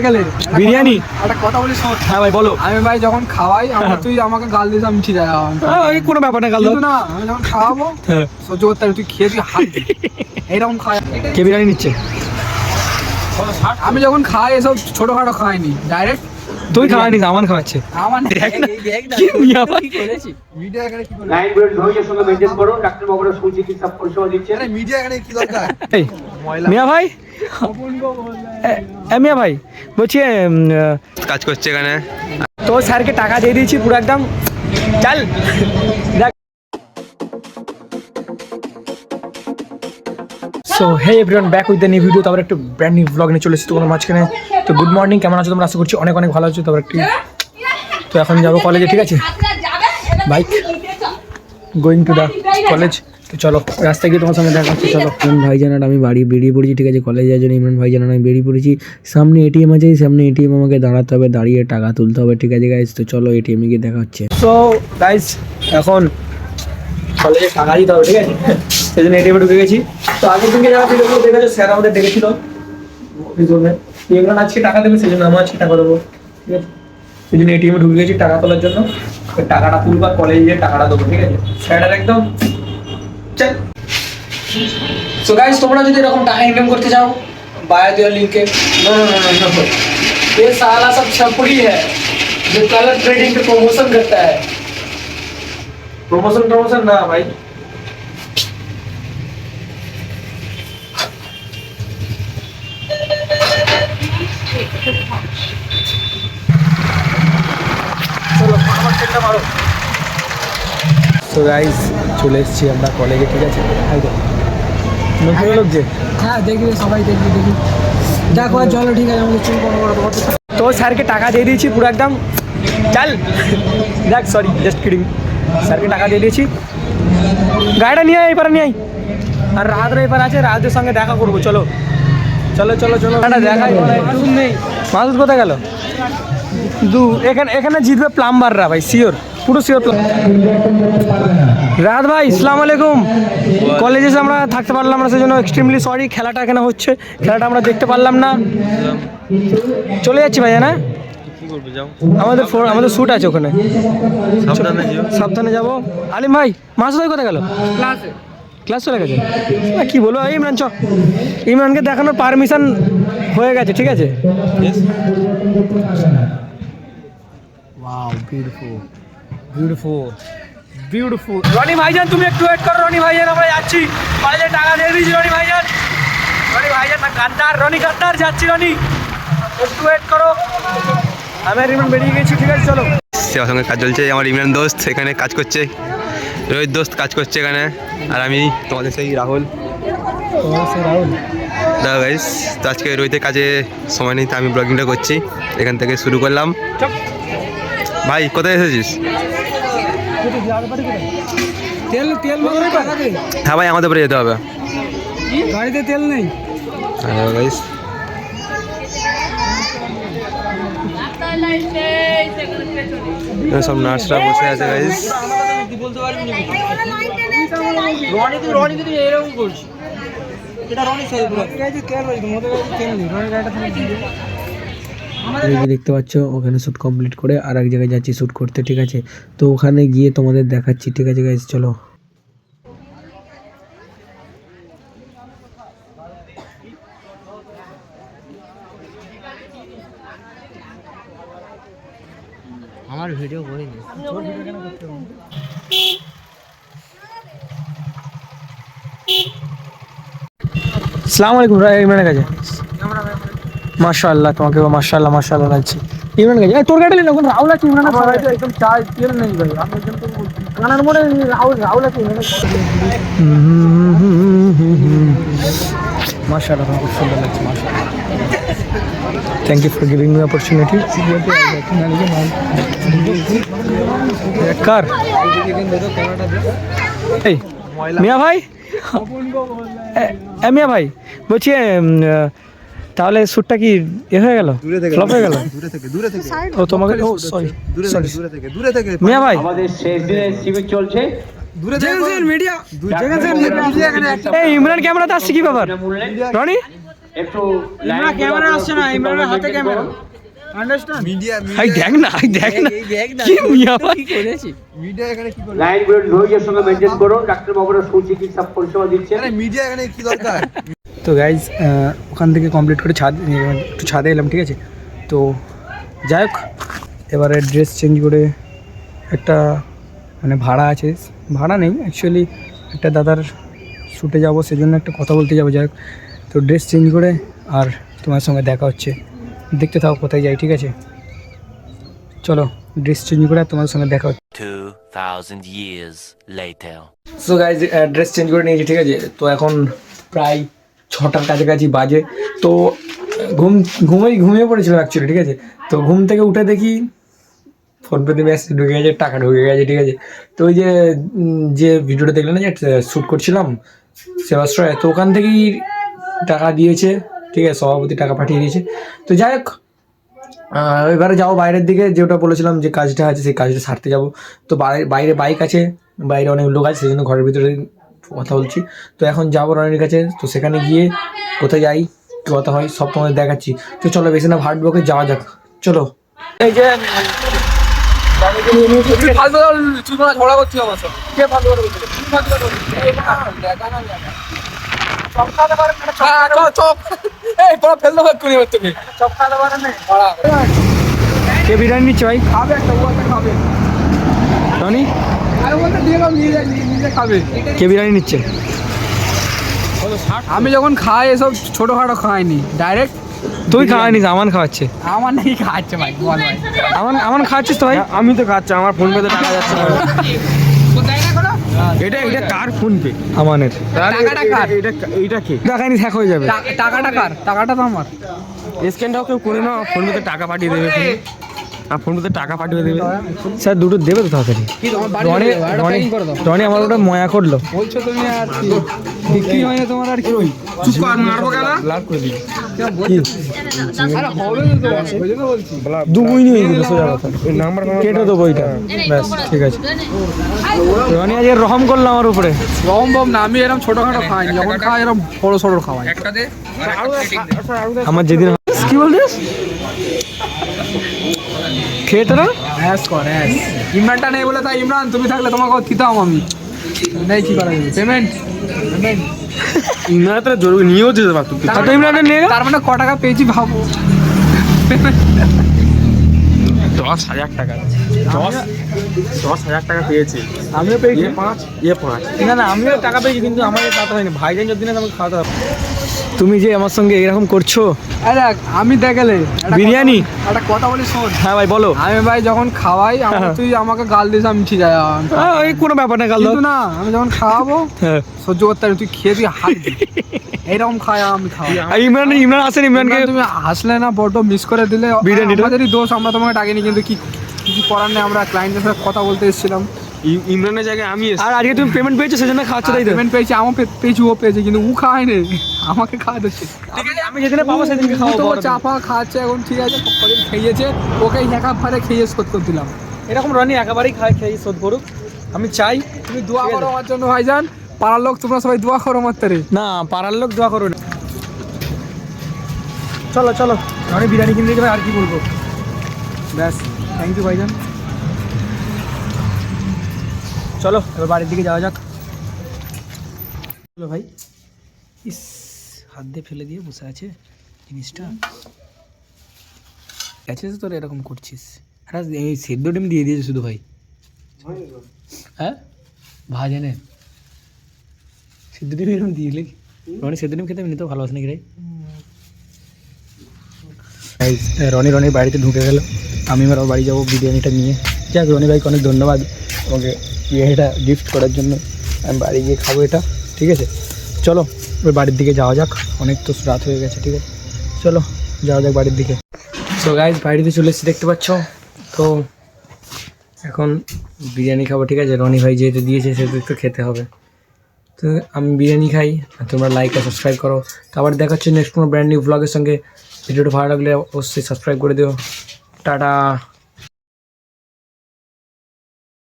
গেলে বিরিয়ানি? একটা কথা বলি শোন। হ্যাঁ ভাই বলো। আমি ভাই যখন খাওয়াই আমার তুই আমাকে গাল দিস আমি ঠিক আছে হ্যাঁ, কোনো ব্যাপার না গাল না আমি যখন খাওয়াবো হ্যাঁ। সহ্য করতে তুই খেয়ে তুই হাত দিবি। এইরকম খাই কে বিরিয়ানি নিচ্ছে? আমি যখন খাই এসব ছোটখাটো খাইনি ডাইরেক্ট তুই খাওয়া নিস আমার খাওয়াচ্ছে। আমার দেখ না, কি ভাই? মিডিয়া এখানে কি করে লাইন বেল্ট ধৈর্যের সঙ্গে মেনটেন করুন ডাক্তার বাবুরা সুচিকিৎসা পরিষেবা দিচ্ছেন মিডিয়া এখানে কি দরকার? এই মিয়া ভাই? মিয়া ভাই বলছি কাজ করছে এখানে। তো স্যারকে টাকা দিয়ে দিয়েছি পুরো একদম। চল। দেখ। So hey everyone back with the new video তারপর একটু ব্র্যান্ড নিউ ব্লগ নিয়ে চলে এসেছি তোমার মাঝখানে। তো গুড মর্নিং কেমন আছো তোমরা? আশা করছি অনেক অনেক ভালো আছো। তারপর একটু তো এখন যাব কলেজে ঠিক আছে? Bike going to the college চলো, রাস্তায় গিয়ে তোমার সঙ্গে দেখা হচ্ছে, চলো। ইমরান ভাইজান আর আমি বাড়ি বেরিয়ে পড়েছি, ঠিক আছে? কলেজে যাওয়ার জন্য ইমরান ভাইজান আর আমি বেরিয়ে পড়েছি। সামনে এটিএম আছে, সামনে এটিএম আমাকে দাঁড়াতে হবে, দাঁড়িয়ে টাকা তুলতে হবে, ঠিক আছে গাইজ তো চলো এটিএমে গিয়ে দেখা হচ্ছে। সো গাইজ এখন কলেজে টাকা দিতে হবে, ঠিক আছে? সেই জন্য এটিএমে ঢুকে গেছি। তো আগের দিনকে যারা ভিডিওগুলো দেখেছ, স্যার আমাদের ডেকেছিল। ইমরান আজকে টাকা দেবে সেই জন্য আমি আজকে টাকা দেবো, ঠিক আছে? সেই জন্য এটিএমে ঢুকে গেছি টাকা তোলার জন্য। টাকাটা তুলবার কলেজে গিয়ে টাকাটা দেবো, ঠিক আছে? স্যারের একদম চল সো গাইস তোমরা যদি এরকম টাকা ইনকাম করতে চাও बायो दियो लिंक के no no no no no ये साला सब छपड़ी है जो कलर ट्रेडिंग पे प्रमोशन करता है प्रमोशन प्रमोशन ना भाई সো গাইস চলে এসেছি আমরা কলেজে ঠিক আছে? হাই নতুন লোক যে? হ্যাঁ দেখবি সবাই দেখবি দেখবি দেখো চলো ঠিক আছে আমাকে চুল বড় বড় তো স্যারকে টাকা দিয়ে দিয়েছি পুরো একদম। চল। দেখ সরি জাস্ট কিডিং স্যারকে টাকা দিয়ে দিয়েছি। গাড়িটা নিয়ে আয় এপারে নিয়ে আয়। আর রাহাতের এপার আছে রাহাতের সঙ্গে দেখা করব চলো। চলো চলো চলো। দেখাই। মাসুদ কোথায় গেল? দু এখানে এখানে জিতবে প্লাম্বাররা ভাই শিওর পুরো শিওর রাত ভাই ইসলাম আলাইকুম। কলেজে আমরা থাকতে পারলাম না সেজন্য এক্সট্রিমলি সরি খেলাটা এখানে হচ্ছে খেলাটা আমরা দেখতে পারলাম না। চলে যাচ্ছি ভাইয়া না আমাদের ফোন আমাদের শ্যুট আছে ওখানে। সাবধানে যাব। আলিম ভাই মাসুদ ভাই কোথায় গেল? ক্লাসে ক্লাস চলে গেছে? না, কি বলব ইমরান চ ইমরানকে দেখানোর পারমিশন হয়ে গেছে ঠিক আছে? বিউটিফুল বিউটিফুল বিউটিফুল রনি ভাইজান তুমি একটু ওয়েট করো রনি ভাইজান আমরা যাচ্ছি। কলেজে টাকা দিয়ে দিয়েছি রনি ভাইজান। রনি ভাইজান না গাদ্দার রনি গাদ্দার যাচ্ছি রনি। একটু ওয়েট করো। আমি আর ইমরান বেরিয়ে গেছি ঠিক আছে চলো। সেবার সঙ্গে কাজ চলছে আমার ইমরান দোস্ত এখানে কাজ করছে। রোহিত দোস্ত কাজ করছে এখানে আর আমি তোমাদের সেই রাহুল। রাহুল? দাদা গাইস তো আজকে রোহিতের কাজে সময় নেই তো আমি ব্লগিংটা করছি। এখান থেকে শুরু করলাম। ভাই কোথায় এসেছিস? তেল তেল হ্যাঁ ভাই আমাদের উপরে যেতে হবে। গাড়িতে তেল নেই। গাইস সব নার্সরা বসে আছে গাইস রনি তুই রনি তুই এরকম করছিস। এটা রনি তেল রনি গাড়িটা যে দেখতে পাচ্ছ ওখানে শ্যুট কমপ্লিট করে আর এক জায়গায় যাচ্ছি শ্যুট করতে ঠিক আছে? তো ওখানে গিয়ে তোমাদের দেখাচ্ছি ঠিক আছে গাইজ চলো। সালাম আলাইকুম রা- ইমরানের কাছে মাশাআল্লাহ তোমাকে মাশাআল্লাহ মাশাআল্লাহ লাগছে। ইমরান এই তোর গাড়ি না কোন রাহুল আছে ইমরান গাড়িতে একদম চাই তেল নেই ভাই আমি একদম তো কানার মোড়ে রাহুল রাহুল আছে মাশাআল্লাহ তোমাকে খুব সুন্দর লাগছে মাশাআল্লাহ। Thank you for giving me opportunity কার? এই মিয়া ভাই? মিয়া ভাই বলছি তাহলে শ্যুটটা কি এ হয়ে গেল? ফ্লপ হয়ে গেল? দূরে থেকে দূরে থেকে। ও তোমাকে ও সরি সরি মিয়া ভাই। আমাদের শেষ দিনের শিবির চলছে। মিডিয়া মিডিয়া এখানে এই ইমরান ক্যামেরাতে আসছে কি ব্যাপার? রনি? একটু ইমরান ক্যামেরা আসছে না ইমরানের হাতে ক্যামেরা। আন্ডারস্ট্যান্ড হাই দেখ না হাই দেখ না। কি মিয়া তো গাইজ ওখান থেকে কমপ্লিট করে ছাদ একটু ছাদে এলাম ঠিক আছে? তো যাই হোক এবারে ড্রেস চেঞ্জ করে একটা মানে ভাড়া আছে। ভাড়া নেই অ্যাকচুয়ালি একটা দাদার শ্যুটে যাব সেজন্য একটা কথা বলতে যাব যাই হোক। তো ড্রেস চেঞ্জ করে আর তোমার সঙ্গে দেখা হচ্ছে। দেখতে থাকো কোথায় যাই ঠিক আছে? চলো ড্রেস চেঞ্জ করে আর তোমার সঙ্গে দেখা হচ্ছে। 2,000 years later. So guys dress change করে নিয়েছি ঠিক আছে? তো এখন প্রায় ছটার কাছাকাছি বাজে। তো, ঘুম ঘুমিয়ে ঘুমিয়ে পড়েছিলাম অ্যাকচুয়ালি ঠিক আছে? তো ঘুম থেকে উঠে দেখি ফোনপেতে মেসেজ ঢুকে গেছে, টাকা ঢুকে গেছে, ঠিক আছে? তো ওই যে যে ভিডিওটা দেখলেন না, যে শ্যুট করছিলাম, সেবাশ্রয়, তো ওখান থেকেই টাকা দিয়েছে, ঠিক আছে? সভাপতি টাকা পাঠিয়ে দিয়েছে। তো যাই হোক এবারে যাও বাইরের দিকে যেটা বলেছিলাম যে কাজটা আছে, সেই কাজটা সারতে যাব। তো বাইরে বাইরে বাইক আছে, বাইরে অনেক লোক আছে, সেই জন্য ঘরের ভিতরে কথা বলছি। তো এখন যাব রানির কাছে। তো সেখানে গিয়ে কোথায় যাই কি কথা হয় সব তোমাদের দেখাচ্ছি। তো চলো বেশি না ভাট বকে যাওয়া যাক। চলো। এই যে ঝগড়া আমার ফালতু। কে বিরিয়ানি নিচ্ছে ভাই? খাবে একটা খাবে। খাবে। কে বিরিয়ানি নিচ্ছে? আমি যখন খাই এসব ছোটখাটো খাইনি। ডাইরেক্ট তুই খাওয়ানি আমান খাওয়াচ্ছে। আমার নাকি খাচ্ছে ভাই বল ভাই। আমান আমান খাওয়াচ্ছিস তো ভাই? আমি তো খাচ্ছি আমার ফোন পেতে টাকা যাচ্ছে না। এটা এটা কার ফোন পে আমানের টাকাটা কার? এটা এটা কে? টাকানি হ্যাক হয়ে যাবে। টাকাটা কার? টাকাটা তো আমার। স্ক্যানটাও কেউ করে না ফোন পেতে টাকা পাঠিয়ে দেবে। ফোন পেতে টাকা পাঠিয়ে দেবে? স্যার দুটো দেবে তো তাড়াতাড়ি। রনি রনি রনি আমার ওটা ময়া করল। বলছো তুমি আর বিক্রি হয় না তোমার আর কি? চুপ কর মারবো কেন? লাভ করে দিই কি? আরে হবে না তো ওই জন্য বলছি। দু বুইনি হয়ে গেল সোজা কথা। কেটে দেবো ওইটা ব্যাস ঠিক আছে। রনি আজকে রহম করল আমার উপরে। রম বম না আমি এরকম ছোটখাটো খাই যখন খাই এরকম বড় সড়ো খাওয়াই। আমার যেদিন কি বলছিস? খেয়েতে না? হ্যাস কর হ্যাস ইমরানটা নেই বলে তাই ইমরান তুমি থাকলে তোমাকে দিতাম আমি? নেই কি করা যাবে? পেমেন্ট পেমেন্ট তো জরুরি নিয়েও যেতে পারতো। কত ইমরানের নিয়ে গেল? তার মানে ক টাকা পেয়েছি ভাবো। দশ হাজার টাকা। দশ দশ হাজার টাকা পেয়েছি। আমিও পেয়েছি ইয়ে পাঁচ। ইয়ে পাঁচ। না না আমিও টাকা পেয়েছি কিন্তু আমার টাকা হয়নি। ভাইজান যদি না আমাকে খাওয়াতে হবে। তুমি যে আমার সঙ্গে এরকম করছ? আরে দেখ, আমি দেখালে। বিরিয়ানি? একটা কথা বলি শোন। হ্যাঁ ভাই বলো। আমি ভাই যখন খাওয়াই আমাকে তুই আমাকে গাল দিস আমি ঠিক আছে। হ্যাঁ, ওই কোনো ব্যাপার না দাও। না আমি যখন খাওয়াবো হ্যাঁ। সহ্য করতে পারি তুই খেয়ে তুই হাত দে। এইরকম খাই আমি খাওয়াই আর ইমরান ইমরান আসেন ইমরানকে। তুমি হাসলে না বড্ড মিস করে দিলে। বিরিয়ানিটা? আমাদেরই দোষ আমরা তোমাকে ডাকিনি কিন্তু কি কিছু করার নেই আমরা ক্লায়েন্টের সাথে কথা বলতে এসেছিলাম। ইমরানের জায়গায় আমি আর আজকে তুমি পেমেন্ট পেয়েছ সেজন্য খাচ্ছ তাই পেমেন্ট পেয়েছি আমার পেয়েছি ও পেয়েছে কিন্তু ও খায় নি আমাকে খাওয়া দিচ্ছে ঠিক আছে আমি যেদিনে পাবো সেদিনকে খাওয়াবো তো চাপা খাচ্ছে এখন ঠিক আছে কদিন খেয়েছে ওকে একা ফারে খেয়ে শোধ করে দিলাম। এরকম রনি একেবারেই খাই খেয়ে শোধ করুক। আমি চাই তুমি দোয়া করো আমার জন্য ভাইজান। পাড়ার লোক তোমরা সবাই দোয়া করো আমার তারে না পাড়ার লোক দোয়া করো না। চলো চলো। রনি বিরিয়ানি কিনে দিতে আর কি বলব? ব্যাস থ্যাংক ইউ ভাইজান। চলো এবার বাড়ির দিকে যাওয়া যাক। চলো ভাই। ইস। হাত দিয়ে ফেলে দিয়ে বসে আছে জিনিসটা। গেছিস তোর এরকম করছিস। আরে, এই সেদ্ধ ডিম দিয়ে দিয়েছে শুধু ভাই। হ্যাঁ? ভাজে নে। সিদ্ধ ডিম এরকম দিয়ে দিলে রনি সিদ্ধ ডিম খেতে এমনিতেও ভালোবাসে নাকি রে? রনি রনির বাড়িতে ঢুকে গেল। আমি আমার বাড়ি যাব বিরিয়ানিটা নিয়ে। যাক, রনি ভাইকে অনেক ধন্যবাদ আমাকে বিরিয়ানিটা গিফট করার জন্য। আমি বাড়ি গিয়ে খাব এটা, ঠিক আছে? চলো। এবার বাড়ির দিকে যাওয়া যাক। অনেক তো রাত হয়ে গেছে, ঠিক আছে? চলো, যাওয়া যাক বাড়ির দিকে। সো গাইজ বাড়িতে চলে এসেছি, দেখতে পাচ্ছ? তো এখন বিরিয়ানি খাব, ঠিক আছে? রনি ভাই যেহেতু দিয়েছে, সেহেতু তো খেতে হবে। তো আমি বিরিয়ানি খাই, আর তোমরা লাইক আর সাবস্ক্রাইব করো। তো আবার দেখা হচ্ছে নেক্সট কোনো ব্র্যান্ড নিউ ব্লগের সঙ্গে। ভিডিওটা ভালো লাগলে অবশ্যই সাবস্ক্রাইব করে দিও। টাটা!